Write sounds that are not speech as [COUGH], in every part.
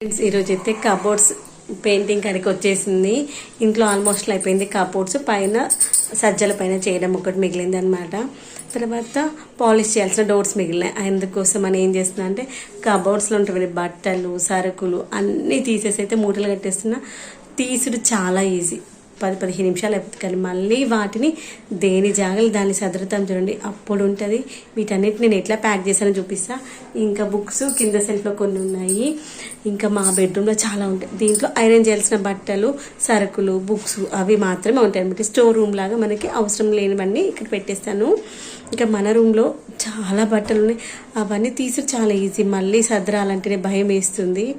Friends ఈరోజు అయితే cupboards painting కాడికి వచ్చేసింది. ఇంట్లో ఆల్మోస్ట్ అయిపోయింది కబోర్డ్స్ పైన సజ్జల పైన చేయడం ఒకటి మిగిలింది అనమాట తర్వాత పాలిష్ చేయాల్సిన డోర్స్ మిగిలినాయి. అందుకోసం అని ఏం చేస్తున్నా అంటే కబోర్డ్స్లో ఉంటున్న బట్టలు సరుకులు అన్నీ తీసేసి అయితే మూటలు కట్టేస్తున్నా. తీసుడు చాలా ఈజీ పది పదిహేను నిమిషాలు అయిపోతుంది. కానీ మళ్ళీ వాటిని దేని జాగలు దాన్ని సదురుతాం చూడండి. అప్పుడు ఉంటుంది. వీటన్నిటి నేను ఎట్లా ప్యాక్ చేశానో చూపిస్తా. ఇంకా బుక్స్ కింద సెల్ఫ్లో కొన్ని ఉన్నాయి. ఇంకా మా బెడ్రూమ్లో చాలా ఉంటాయి. దీంట్లో ఐరన్ చేయాల్సిన బట్టలు సరుకులు బుక్స్ అవి మాత్రమే ఉంటాయి అనమాట స్టోర్ రూమ్ లాగా మనకి అవసరం లేనివన్నీ ఇక్కడ పెట్టేస్తాను. ఇంకా మన రూమ్లో చాలా బట్టలు ఉన్నాయి. అవన్నీ తీసి చాలా ఈజీ మళ్ళీ సదరాలంటేనే భయం వేస్తుంది.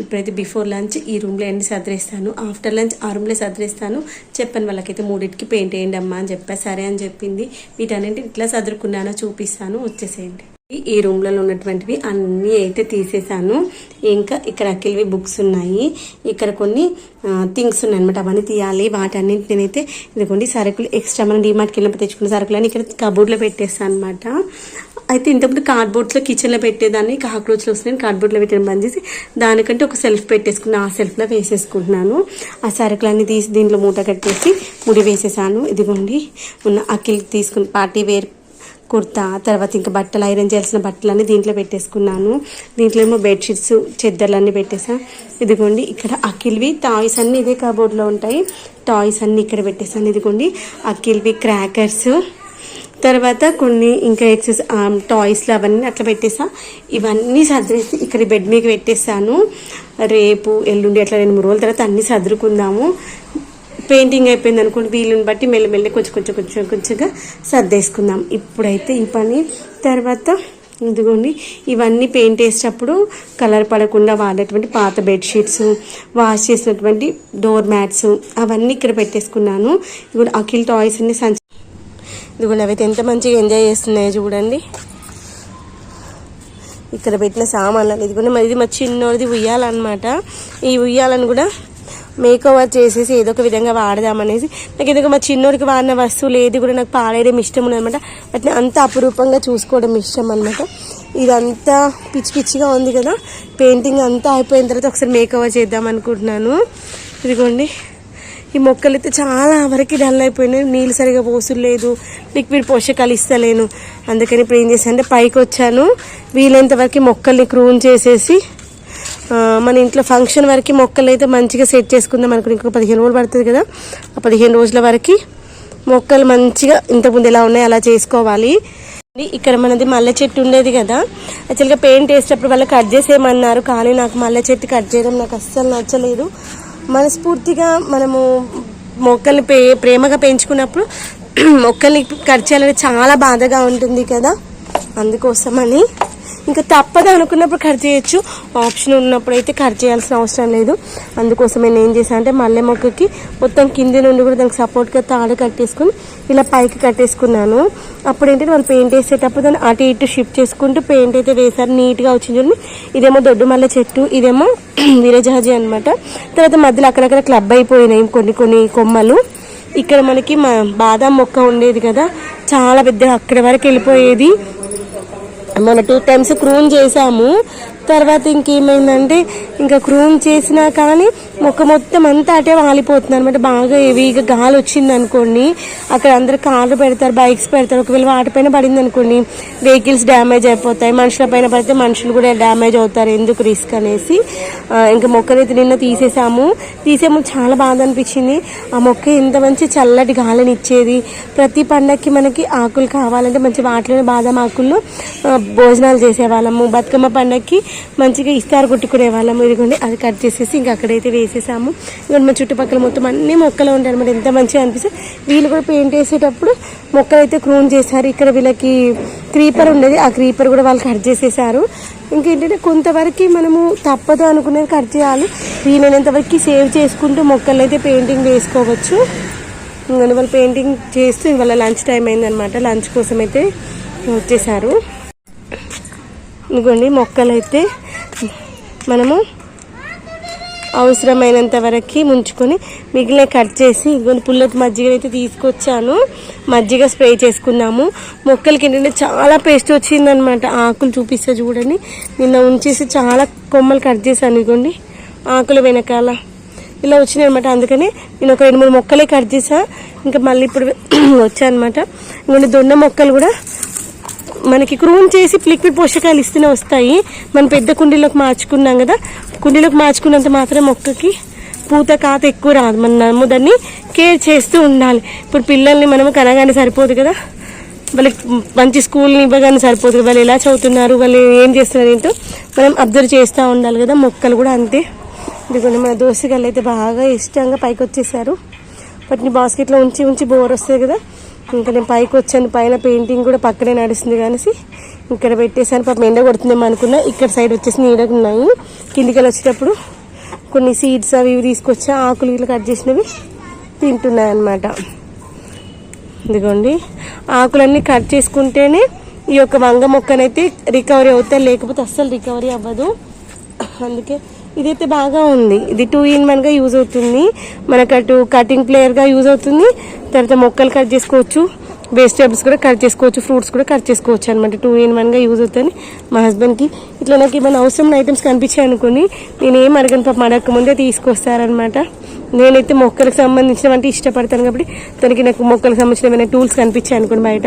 ఇప్పుడైతే బిఫోర్ లంచ్ ఈ రూమ్లో అన్ని సదిరేస్తాను? ఆఫ్టర్ లంచ్ ఆ రూమ్లో సదిరేస్తాను. చెప్పాను వాళ్ళకైతే మూడింటికి పెయింట్ వేయండి అమ్మా అని చెప్పా. సరే అని చెప్పింది. వీటన్నింటి ఇట్లా సదురుకున్నానో చూపిస్తాను. వచ్చేసేయండి. ఈ రూమ్లలో ఉన్నటువంటివి అన్నీ అయితే తీసేసాను ఇంకా ఇక్కడ అఖిల్వి బుక్స్ ఉన్నాయి. ఇక్కడ కొన్ని థింగ్స్ ఉన్నాయి అనమాట అవన్నీ తీయాలి. వాటన్నింటి నేనైతే ఇదిగోండి సరుకులు ఎక్స్ట్రా మనం డిమార్ట్కి వెళ్ళినప్పుడు తెచ్చుకున్న సరుకులు ఇక్కడ కబోర్డ్లో పెట్టేస్తాను అనమాట అయితే ఇంతకుముందు కార్డ్బోర్డ్స్లో కిచెన్లో పెట్టేదాన్ని. కాక్రోచ్లు వస్తున్నాయి. కార్డ్బోర్డ్లో పెట్టడం బంద్ చేసి దానికంటే ఒక సెల్ఫ్ పెట్టేసుకుని ఆ సెల్ఫ్లో వేసేసుకుంటున్నాను. ఆ సరుకులన్నీ తీసి దీంట్లో మూట కట్టేసి ముడి వేసేసాను ఇదిగోండి ఉన్న అఖిల్ తీసుకుని పార్టీ వేర్ కుర్తా తర్వాత ఇంకా బట్టలు ఐరన్ చేయాల్సిన బట్టలన్నీ దీంట్లో పెట్టేసుకున్నాను. దీంట్లో ఏమో బెడ్షీట్స్ చెద్దర్లన్నీ పెట్టేసా. ఇదిగోండి ఇక్కడ అఖిల్వి టాయ్స్ అన్నీ ఇదే కబోర్డ్లో ఉంటాయి. టాయ్స్ అన్నీ ఇక్కడ పెట్టేసాను. ఇదిగోండి అఖిల్వి క్రాకర్స్ తర్వాత కొన్ని ఇంకా ఎక్సెస్ టాయ్స్లు um, అవన్నీ అట్లా పెట్టేసా. ఇవన్నీ సర్దేసి ఇక్కడ బెడ్ మీద పెట్టేసాను. రేపు ఎల్లుండి అట్లా రెండు మూడు రోజుల తర్వాత అన్నీ సర్దుకుందాము. పెయింటింగ్ అయిపోయింది అనుకోండి వీలుని బట్టి మెల్లమెల్లి కొంచెం కొంచెం కొంచెం కొంచెంగా సర్దేసుకుందాం. ఇప్పుడైతే ఈ పని. తర్వాత ఇదిగోండి ఇవన్నీ పెయింట్ వేసేటప్పుడు కలర్ పడకుండా వాడేటువంటి పాత బెడ్షీట్స్ వాష్ చేసినటువంటి డోర్ మ్యాట్స్ అవన్నీ ఇక్కడ పెట్టేసుకున్నాను. ఇప్పుడు అఖిల్ టాయ్స్ అన్ని సంచి ఇదిగోండి అవి ఎంత మంచిగా ఎంజాయ్ చేస్తున్నాయో చూడండి. ఇక్కడ పెట్టిన సామాన్లు ఇదిగోండి మరి ఇది మా చిన్నోడిది ఉయ్యాలన్నమాట. ఈ ఉయ్యాలను కూడా మేక్ ఓవర్ చేసేసి ఏదో ఒక విధంగా వాడదామనేసి నాకు ఏదో మా చిన్నోడికి వాడిన వస్తువులు ఏది కూడా నాకు పాడేయడం ఇష్టం అనమాట వాటిని అంత అపురూపంగా చూసుకోవడం ఇష్టం అనమాట ఇదంతా పిచ్చి పిచ్చిగా ఉంది కదా. పెయింటింగ్ అంతా అయిపోయిన తర్వాత ఒకసారి మేక్ ఓవర్ చేద్దాం అనుకుంటున్నాను. ఇదిగోండి. ఈ మొక్కలు అయితే చాలా వరకు డల్ అయిపోయినాయి. నీళ్ళు సరిగా పోసులేదు లిక్విడ్ పోషకాలు ఇస్తలేను. అందుకని ఇప్పుడు ఏం చేశాను అంటే పైకి వచ్చాను. వీలైనంత వరకు మొక్కల్ని క్రూన్ చేసేసి మన ఇంట్లో ఫంక్షన్ వరకు మొక్కలు అయితే మంచిగా సెట్ చేసుకుందాం అనుకుని ఇంకొక పదిహేను రోజులు పడుతుంది కదా. ఆ పదిహేను రోజుల వరకు మొక్కలు మంచిగా ఇంతకుముందు ఎలా ఉన్నాయి అలా చేసుకోవాలి. ఇక్కడ మనది మల్లె చెట్టు ఉండేది కదా. యాక్చువల్గా పెయింట్ వేసేటప్పుడు వాళ్ళు కట్ చేసేయమన్నారు. కానీ నాకు మల్లె చెట్టు కట్ చేయడం నాకు అస్సలు నచ్చలేదు. మనస్ఫూర్తిగా మనము మొక్కల్ని పే ప్రేమగా పెంచుకున్నప్పుడు [CLEARS THROAT] మొక్కల్ని కట్ చేయాలంటే చాలా బాధగా ఉంటుంది కదా. అందుకోసమని ఇంకా తప్పదు అనుకున్నప్పుడు కట్ చేయొచ్చు. ఆప్షన్ ఉన్నప్పుడు అయితే కట్ చేయాల్సిన అవసరం లేదు. అందుకోసం నేను ఏం చేశాను అంటే మల్లె మొక్కకి మొత్తం కింది నుండి కూడా దానికి సపోర్ట్గా తాడు కట్టేసుకుని ఇలా పైకి కట్టేసుకున్నాను. అప్పుడు ఏంటంటే వాళ్ళు పెయింట్ వేసేటప్పుడు దాన్ని అటు ఇటు షిఫ్ట్ చేసుకుంటూ పెయింట్ అయితే వేసారు నీట్గా వచ్చింది చూడండి. ఇదేమో దొడ్డు మల్లె చెట్టు. ఇదేమో [CLEARS THROAT] విరజాజి అనమాట తర్వాత మధ్యలో అక్కడక్కడ క్లబ్ అయిపోయినాయి కొన్ని కొన్ని కొమ్మలు. ఇక్కడ మనకి మా బాదాం మొక్క ఉండేది కదా. చాలా పెద్దగా అక్కడి వరకు వెళ్ళిపోయేది. మొన్న టూ టైమ్స్ క్రూన్ చేసాము తర్వాత ఇంకేమైందంటే ఇంకా క్రూమ్ చేసినా కానీ మొక్క మొత్తం అంతా అటే వాలిపోతుంది అనమాట బాగా హెవీగా గాలి వచ్చింది అనుకోండి అక్కడ అందరు కార్లు పెడతారు బైక్స్ పెడతారు ఒకవేళ వాటిపైన పడింది అనుకోండి వెహికల్స్ డ్యామేజ్ అయిపోతాయి మనుషుల పైన పడితే మనుషులు కూడా డ్యామేజ్ అవుతారు ఎందుకు రిస్క్ అనేసి. ఇంకా మొక్కనైతే నిన్న తీసేసాము. తీసే చాలా బాధ అనిపించింది. ఆ మొక్క ఎంత మంచి చల్లటి గాలిని ఇచ్చేది ప్రతి పండక్కి మనకి ఆకులు కావాలంటే మంచి వాటిలోనే బాదం ఆకుల్లో భోజనాలు చేసేవాళ్ళము. బతుకమ్మ పండక్కి మంచిగా ఇస్తారు కొట్టుకునే వాళ్ళము. ఇదిగోండి అది కట్ చేసేసి ఇంకా అక్కడైతే వేసేసాము. ఇదిగోండి మా చుట్టుపక్కల మొత్తం అన్ని మొక్కలు ఉంటాయి అనమాట ఎంత మంచిగా అనిపిస్తుంది వీళ్ళు కూడా పెయింట్ వేసేటప్పుడు మొక్కలు అయితే క్రూన్ చేశారు ఇక్కడ వీళ్ళకి క్రీపర్ ఉండేది. ఆ క్రీపర్ కూడా వాళ్ళు కట్ చేసేసారు. ఇంకేంటంటే కొంతవరకు మనము తప్పదు అనుకునేది కట్ చేయాలి. వీలైనంత వరకు సేవ్ చేసుకుంటూ మొక్కలు అయితే పెయింటింగ్ వేసుకోవచ్చు. ఇంకా వాళ్ళు పెయింటింగ్ చేస్తూ ఇవాళ లంచ్ టైం అయిందనమాట లంచ్ కోసం అయితే వచ్చేసారు. ఇదిగోండి మొక్కలు అయితే మనము అవసరమైనంత వరకు ముంచుకొని మిగిలిన కట్ చేసి ఇగోని పుల్లటి మజ్జిగ అయితే తీసుకొచ్చాను. మజ్జిగ స్ప్రే చేసుకున్నాము. మొక్కలకి ఏంటంటే చాలా పేస్ట్ వచ్చిందనమాట ఆకులు చూపిస్తే చూడండి. నిన్న ఉంచేసి చాలా కొమ్మలు కట్ చేశాను ఇగోండి. ఆకులు వెనకాల ఇలా వచ్చినాయి అనమాట అందుకని నేను ఒక రెండు మూడు మొక్కలే కట్ చేసా ఇంకా మళ్ళీ ఇప్పుడు వచ్చాయన్నమాట. ఇంకొన్ని దొన్న మొక్కలు కూడా మనకి క్రూన్ చేసి లిక్విడ్ పోషకాలు ఇస్తూనే వస్తాయి. మనం పెద్ద కుండీలోకి మార్చుకున్నాం కదా కుండీలోకి మార్చుకున్నంత మాత్రం మొక్కకి పూత కాత ఎక్కువ రాదు. మనము దాన్ని కేర్ చేస్తూ ఉండాలి. ఇప్పుడు పిల్లల్ని మనం కనగానే సరిపోదు కదా. వాళ్ళకి మంచి స్కూల్ని ఇవ్వగానే సరిపోదు కదా. వాళ్ళు ఎలా చదువుతున్నారు వాళ్ళు ఏం చేస్తున్నారు ఏంటో మనం అబ్జర్వ్ చేస్తూ ఉండాలి కదా. మొక్కలు కూడా అంతే. ఇదిగోండి మన దోసగాళ్ళు అయితే బాగా ఇష్టంగా పైకి వచ్చేసారు వాటిని బాస్కెట్లో ఉంచి ఉంచి బోర్ వస్తుంది కదా. ఇంకా నేను పైకి వచ్చాను పైన పెయింటింగ్ కూడా పక్కనే నడుస్తుంది కానీ ఇక్కడ పెట్టేసాను పాపం ఎండ కొడుతుందేమో అనుకున్నా. ఇక్కడ సైడ్ వచ్చేసి నీడకు ఉన్నాయి. కిందికి వచ్చేటప్పుడు కొన్ని సీడ్స్ అవి ఇవి తీసుకొచ్చా ఆకులు ఇట్లా కట్ చేసినవి తింటున్నాయి అన్నమాట ఇదిగోండి. ఆకులన్నీ కట్ చేసుకుంటేనే ఈ యొక్క వంగ మొక్కనైతే రికవరీ అవుతాయి. లేకపోతే అస్సలు రికవరీ అవ్వదు. అందుకే ఇదైతే బాగా ఉంది. ఇది టూ ఇన్ వన్గా యూజ్ అవుతుంది. మనకు అటు కటింగ్ ప్లేయర్గా యూజ్ అవుతుంది. తర్వాత మొక్కలు కట్ చేసుకోవచ్చు. వెజిటేబుల్స్ కూడా కట్ చేసుకోవచ్చు. ఫ్రూట్స్ కూడా కట్ చేసుకోవచ్చు అనమాట టూ ఇన్ వన్గా యూజ్ అవుతుంది. మా హస్బెండ్కి ఇట్లా నాకు ఏమైనా అవసరమైన ఐటమ్స్ కనిపించాయి అనుకుని నేను ఏం అడగను పాప. అడగక ముందే తీసుకొస్తారనమాట నేనైతే మొక్కలకు సంబంధించిన అంటే ఇష్టపడతాను కాబట్టి తనకి నాకు మొక్కలకు సంబంధించిన ఏమైనా టూల్స్ కనిపించాయి అనుకోండి బయట.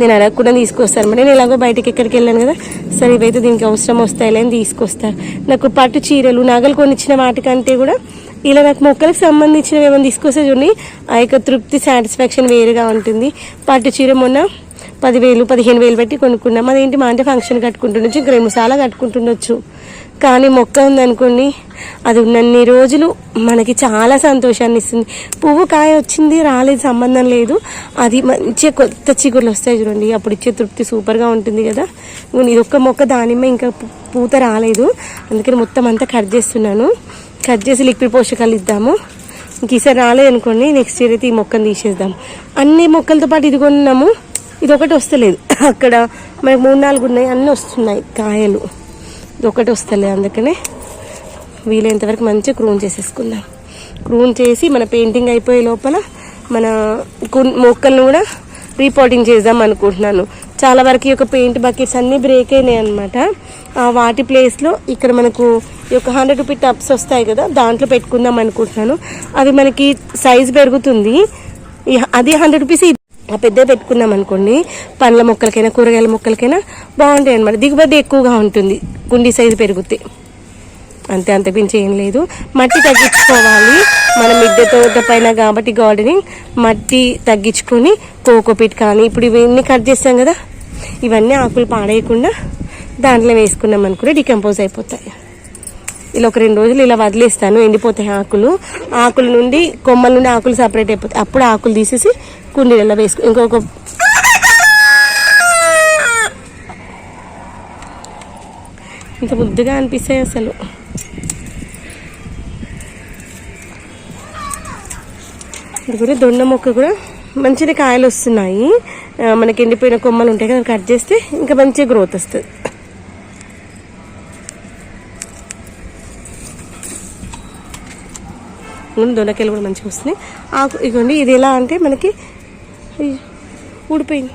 నేను అడగకుండా తీసుకొస్తాను. మరి నేను ఎలాగో బయటకి ఎక్కడికి వెళ్ళాను కదా సరే ఇవైతే దీనికి అవసరం వస్తాయిలే అని తీసుకొస్తాను నాకు పట్టు చీరలు నగలు కొనిచ్చిన వాటికంటే కూడా ఇలా నాకు మొక్కలకు సంబంధించినవి ఏమైనా తీసుకొస్తే చూడండి ఆ యొక్క తృప్తి సాటిస్ఫాక్షన్ వేరుగా ఉంటుంది. పట్టు చీర మొన్న పదివేలు పదిహేను వేలు పెట్టి కొనుక్కున్నాం. అదేంటి? మా అంటే ఫంక్షన్ కట్టుకుంటుండొచ్చు ఇంక రెండు సార్లు కట్టుకుంటుండొచ్చు. కానీ మొక్క ఉందనుకోండి అది ఉన్నన్ని రోజులు మనకి చాలా సంతోషాన్ని ఇస్తుంది. పువ్వు కాయ వచ్చింది రాలేదు సంబంధం లేదు. అది మంచిగా కొత్త చిగుర్లు వస్తాయి చూడండి. అప్పుడు ఇచ్చే తృప్తి సూపర్గా ఉంటుంది కదా. ఇది ఒక్క మొక్క దానిమ్మ ఇంకా పూత రాలేదు. అందుకని మొత్తం అంతా కట్ చేస్తున్నాను. కట్ చేసి లిక్విడ్ పోషకాలు ఇద్దాము. ఇంక ఈసారి రాలేదు అనుకోండి నెక్స్ట్ ఇయర్ అయితే ఈ మొక్కను తీసేద్దాం. అన్ని మొక్కలతో పాటు ఇది కొన్నాము. ఇది ఒకటి వస్తలేదు. అక్కడ మనకు మూడు నాలుగు ఉన్నాయి అన్నీ వస్తున్నాయి కాయలు. ఇది ఒకటి వస్తలేదు అందుకనే వీలైనంతవరకు మంచిగా క్రూన్ చేసేసుకుందాం. క్రూన్ చేసి మన పెయింటింగ్ అయిపోయే లోపల మన మొక్కలను కూడా రీపోటింగ్ చేద్దాం అనుకుంటున్నాను. చాలా వరకు ఈ యొక్క పెయింట్ బకెట్స్ అన్నీ బ్రేక్ అయినాయి అనమాట వాటి ప్లేస్లో ఇక్కడ మనకు ఈ యొక్క హండ్రెడ్ రూపీ టబ్స్ వస్తాయి కదా దాంట్లో పెట్టుకుందాం అనుకుంటున్నాను. అవి మనకి సైజ్ పెరుగుతుంది. అది హండ్రెడ్ రూపీస్ పెద్ద పెట్టుకున్నాం అనుకోండి పండ్ల మొక్కలకైనా కూరగాయల మొక్కలకైనా బాగుంటాయి అనమాట దిగుబడి ఎక్కువగా ఉంటుంది కుండీ సైజు పెరుగుతే. అంతే అంత ఏం లేదు. మట్టి తగ్గించుకోవాలి. మన మిద్దె తోట పైన కాబట్టి గార్డెనింగ్ మట్టి తగ్గించుకొని కోకోపిట్ కానీ ఇప్పుడు ఇవన్నీ కట్ చేస్తాం కదా ఇవన్నీ ఆకులు పాడేయకుండా దాంట్లో వేసుకున్నాం అనుకుంటే డికంపోజ్ అయిపోతాయి. ఇలా ఒక రెండు రోజులు ఇలా వదిలేస్తాను ఎండిపోతాయి ఆకులు. ఆకుల నుండి కొమ్మల నుండి ఆకులు సపరేట్ అయిపోతాయి. అప్పుడు ఆకులు తీసేసి కుండీలలో వేసుకు ఇంకొక ఇంత ముద్దుగా అనిపిస్తాయి అసలు. ఇది కూడా దొండ మొక్క కూడా మంచిగా కాయలు వస్తున్నాయి. మనకి ఎండిపోయిన కొమ్మలు ఉంటాయి కదా కట్ చేస్తే ఇంకా మంచిగా గ్రోత్ వస్తుంది. దొండకాయలు కూడా మంచిగా వస్తున్నాయి. ఆకు ఇగోండి ఇది ఎలా అంటే మనకి అయ్యో, ఊడిపోయింది